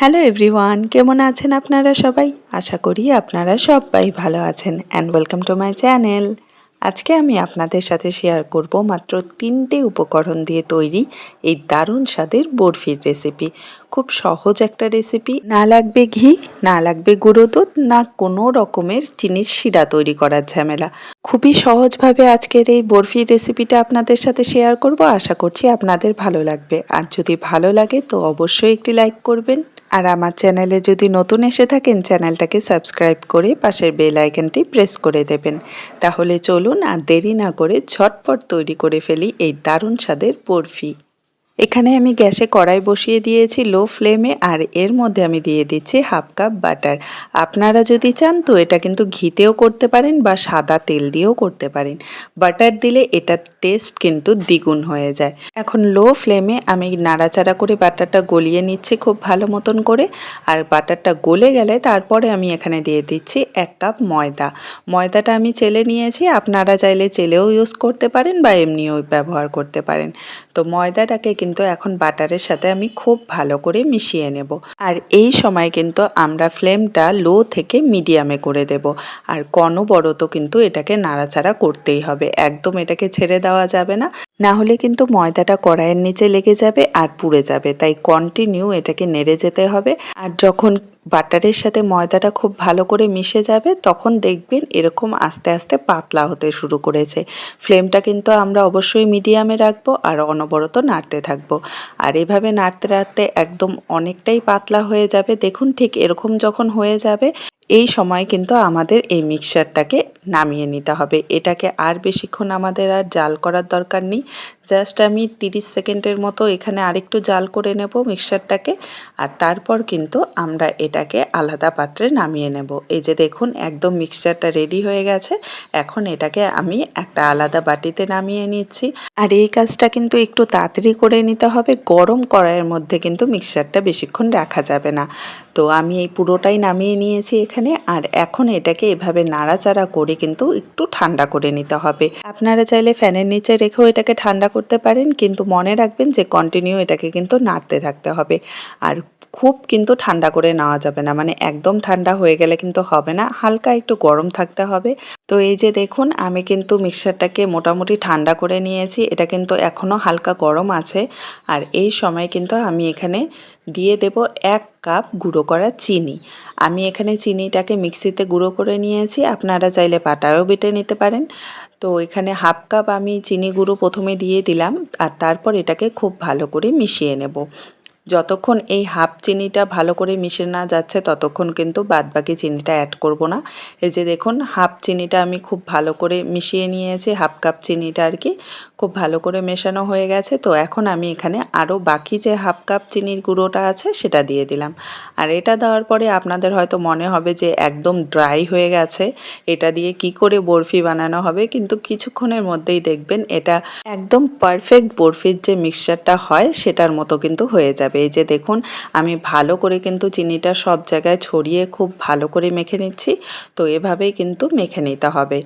Hello everyone কেমন আছেন আপনারা সবাই? আশা করি আপনারা সবাই ভালো আছেন and welcome to my channel আজকে আমি আপনাদের সাথে শেয়ার করব মাত্র তিনটে উপকরণ দিয়ে তৈরি এই দারুণ স্বাদের বরফির রেসিপি খুব সহজ একটা রেসিপি না লাগবে ঘি, না লাগবে গুঁড়ো দুধ, না কোনো রকমের চিনির শিরা তৈরি করার ঝামেলা। খুবই সহজভাবে আজকের এই বরফির রেসিপিটা আপনাদের সাথে শেয়ার করব। আশা করছি আপনাদের ভালো লাগবে। আর যদি ভালো লাগে তো অবশ্যই একটি লাইক করবেন। আর আমার চ্যানেলে যদি নতুন এসে থাকেন, চ্যানেলটাকে সাবস্ক্রাইব করে পাশের বেল আইকনটি প্রেস করে দেবেন। তাহলে চলুন আর দেরি না করে ঝটপট তৈরি করে ফেলি এই দারুণ স্বাদের বরফি। এখানে আমি গ্যাসে কড়াই বসিয়ে দিয়েছি লো ফ্লেমে আর এর মধ্যে আমি দিয়ে দিচ্ছি হাফ কাপ বাটার। আপনারা যদি চান তো এটা কিন্তু ঘিতেও করতে পারেন বা সাদা তেল দিয়েও করতে পারেন। বাটার দিলে এটার টেস্ট কিন্তু দ্বিগুণ হয়ে যায়। এখন লো ফ্লেমে আমি নাড়াচাড়া করে বাটারটা গলিয়ে নিচ্ছি খুব ভালো মতন করে। আর বাটারটা গলে গেলে তারপরে আমি এখানে দিয়ে দিচ্ছি এক কাপ ময়দা। ময়দাটা আমি চেলে নিয়েছি, আপনারা চাইলে চেলেও ইউজ করতে পারেন বা এমনিও ব্যবহার করতে পারেন। তো ময়দাটাকে কিন্তু এখন বাটারের সাথে আমি খুব ভালো করে মিশিয়ে নেব। আর এই সময় কিন্তু আমরা ফ্লেমটা লো থেকে মিডিয়ামে করে দেব। আর কনবরত কিন্তু এটাকে নাড়াচাড়া করতেই হবে। একদম এটাকে ছেড়ে দেওয়া যাবে না। না হলে কিন্তু ময়দাটা কড়াইয়ের নিচে লেগে যাবে আর পুড়ে যাবে। তাই কন্টিনিউ এটাকে নেড়ে যেতে হবে। আর যখন বাটারের সাথে ময়দাটা খুব ভালো করে মিশে যাবে, তখন দেখবেন এরকম আস্তে আস্তে পাতলা হতে শুরু করেছে। ফ্লেমটা কিন্তু আমরা অবশ্যই মিডিয়ামে রাখব আর অনবরত নাড়তে থাকব। আর এভাবে নাড়তে নাড়তে একদম অনেকটাই পাতলা হয়ে যাবে। দেখুন ঠিক এরকম যখন হয়ে যাবে এই সময় কিন্তু আমাদের এই মিক্সারটাকে নামিয়ে নিতে হবে। এটাকে আর বেশিক্ষণ আমাদের আর জাল করার দরকার নেই। জাস্ট আমি তিরিশ সেকেন্ডের মতো এখানে আরেকটু জাল করে নেব মিক্সচারটাকে। আর তারপর কিন্তু আমরা এটাকে আলাদা পাত্রে নামিয়ে নেব। এই যে দেখুন, একদম মিক্সচারটা রেডি হয়ে গেছে। এখন এটাকে আমি একটা আলাদা বাটিতে নামিয়ে নিচ্ছি। আর এই কাজটা কিন্তু একটু তাড়াতাড়ি করে নিতে হবে। গরম কড়াইয়ের মধ্যে কিন্তু মিক্সচারটা বেশিক্ষণ রাখা যাবে না। তো আমি এই পুরোটাই নামিয়ে নিয়েছি এখানে। আর এখন এটাকে এভাবে নাড়াচাড়া করে কিন্তু একটু ঠান্ডা করে নিতে হবে। আপনারা চাইলে ফ্যানের নিচে রেখেও এটাকে ঠান্ডা করতে পারেন, কিন্তু মনে রাখবেন যে কন্টিনিউ এটাকে কিন্তু নাড়তে থাকতে হবে। আর খুব কিন্তু ঠান্ডা করে নেওয়া যাবে না। মানে একদম ঠান্ডা হয়ে গেলে কিন্তু হবে না, হালকা একটু গরম থাকতে হবে। তো এই যে দেখুন, আমি কিন্তু মিক্সারটাকে মোটামুটি ঠান্ডা করে নিয়েছি, এটা কিন্তু এখনও হালকা গরম আছে। আর এই সময় কিন্তু আমি এখানে দিয়ে দেব এক কাপ গুঁড়ো করা চিনি। আমি এখানে চিনিটাকে মিক্সিতে গুঁড়ো করে নিয়েছি, আপনারা চাইলে পাটায়ও বেটে নিতে পারেন। তো এখানে হাফ কাপ আমি চিনি গুঁড়ো প্রথমে দিয়ে দিলাম, আর তারপর এটাকে খুব ভালো করে মিশিয়ে নেব। যতক্ষণ এই হাফ চিনিটা ভালো করে মিশে না যাচ্ছে, ততক্ষণ কিন্তু বাদবাকি চিনিটা অ্যাড করব না। এই যে দেখুন, হাফ চিনিটা আমি খুব ভালো করে মিশিয়ে নিয়েছি, হাফ কাপ চিনিটা আর কি খুব ভালো করে মেশানো হয়ে গেছে। তো এখন আমি এখানে আরও বাকি যে হাফ কাপ চিনির গুঁড়োটা আছে, সেটা দিয়ে দিলাম। আর এটা দেওয়ার পরে আপনাদের হয়তো মনে হবে যে একদম ড্রাই হয়ে গেছে। এটা দিয়ে কি করে বরফি বানানো হবে? কিন্তু কিছুক্ষণের মধ্যেই দেখবেন এটা একদম পারফেক্ট বরফির যে মিক্সচারটা হয়, সেটার মতো কিন্তু হয়ে যাবে। এই যে দেখুন, আমি ভালো করে কিন্তু চিনিটা সব জায়গায় ছড়িয়ে খুব ভালো করে মেখে নিচ্ছি। তো এভাবেই কিন্তু মেখে নিতে হবে।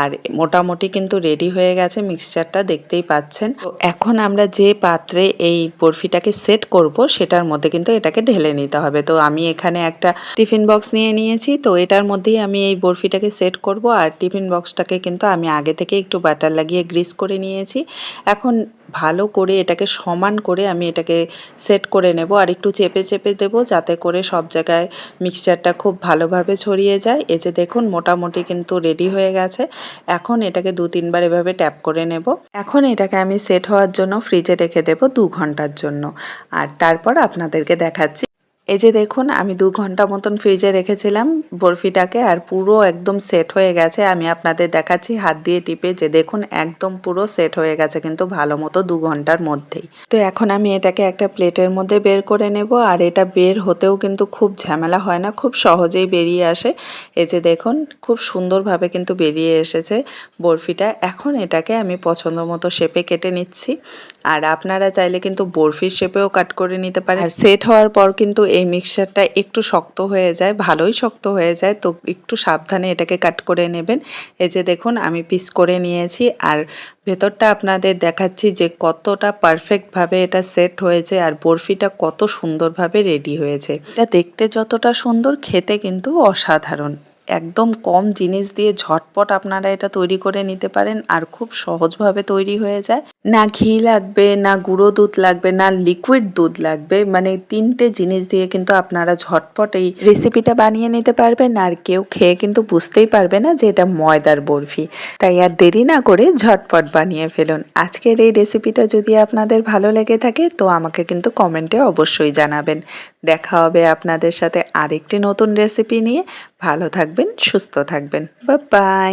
আর মোটামুটি কিন্তু রেডি হয়ে গেছে মিক্সচারটা দেখতেই পাচ্ছেন। তো এখন আমরা যে পাত্রে এই বরফিটাকে সেট করব, সেটার মধ্যে কিন্তু এটাকে ঢেলে নিতে হবে। তো আমি এখানে একটা টিফিন বক্স নিয়ে নিয়েছি। তো এটার মধ্যেই আমি এই বরফিটাকে সেট করব। আর টিফিন বক্সটাকে কিন্তু আমি আগে থেকে একটু বাটার লাগিয়ে গ্রিস করে নিয়েছি। এখন ভালো করে এটাকে সমান করে আমি এটাকে সেট করে নেব আর একটু চেপে চেপে দেব যাতে করে সব জায়গায় মিক্সচারটা খুব ভালোভাবে ছড়িয়ে যায়। এই যে দেখুন, মোটামুটি কিন্তু রেডি হয়ে গেছে। এখন এটাকে দু তিনবার এভাবে ট্যাপ করে নেব। এখন এটাকে আমি সেট হওয়ার জন্য ফ্রিজে রেখে দেব দু ঘণ্টার জন্য। আর তারপর আপনাদেরকে দেখাচ্ছি এই যে দেখুন, আমি দু ঘণ্টা মতন ফ্রিজে রেখেছিলাম বরফিটাকে আর পুরো একদম সেট হয়ে গেছে। আমি আপনাদের দেখাচ্ছি, হাত দিয়ে টিপে যে দেখুন, একদম পুরো সেট হয়ে গেছে কিন্তু ভালো মতো দু ঘণ্টার মধ্যেই। তো এখন আমি এটাকে একটা প্লেটের মধ্যে বের করে নেব আর এটা বের হতেও কিন্তু খুব ঝামেলা হয় না, খুব সহজেই বেরিয়ে আসে। এই যে দেখুন, খুব সুন্দরভাবে কিন্তু বেরিয়ে এসেছে বরফিটা। এখন এটাকে আমি পছন্দ মতো শেপে কেটে নিচ্ছি। আর আপনারা চাইলে কিন্তু বরফির শেপেও কাট করে নিতে পারেন। আর সেট হওয়ার পর কিন্তু এই মিক্সারটা একটু শক্ত হয়ে যায়, ভালোই শক্ত হয়ে যায়, তো একটু সাবধানে এটাকে কাট করে নেবেন। এই যে দেখুন, আমি পিস করে নিয়েছি, আর ভেতরটা আপনাদের দেখাচ্ছি যে কতটা পারফেক্টভাবে এটা সেট হয়েছে, আর বরফিটা কত সুন্দরভাবে রেডি হয়েছে। এটা দেখতে যতটা সুন্দর, খেতে কিন্তু অসাধারণ। একদম কম জিনিস দিয়ে ঝটপট আপনারা এটা তৈরি করে নিতে পারেন আর খুব সহজভাবে তৈরি হয়ে যায়। না ঘি লাগবে, না গুঁড়ো দুধ লাগবে, না লিকুইড দুধ লাগবে। মানে তিনটে জিনিস দিয়ে কিন্তু আপনারা ঝটপট এই রেসিপিটা বানিয়ে নিতে পারবেন আর কেউ খেয়ে কিন্তু বুঝতেই পারবে না যে এটা ময়দার বরফি। তাই আর দেরি না করে ঝটপট বানিয়ে ফেলুন। আজকের এই রেসিপিটা যদি আপনাদের ভালো লেগে থাকে তো আমাকে কিন্তু কমেন্টে অবশ্যই জানাবেন। দেখা হবে আপনাদের সাথে আরেকটি নতুন রেসিপি নিয়ে। ভালো থাকবেন সুস্থ থাকবেন। বা বাই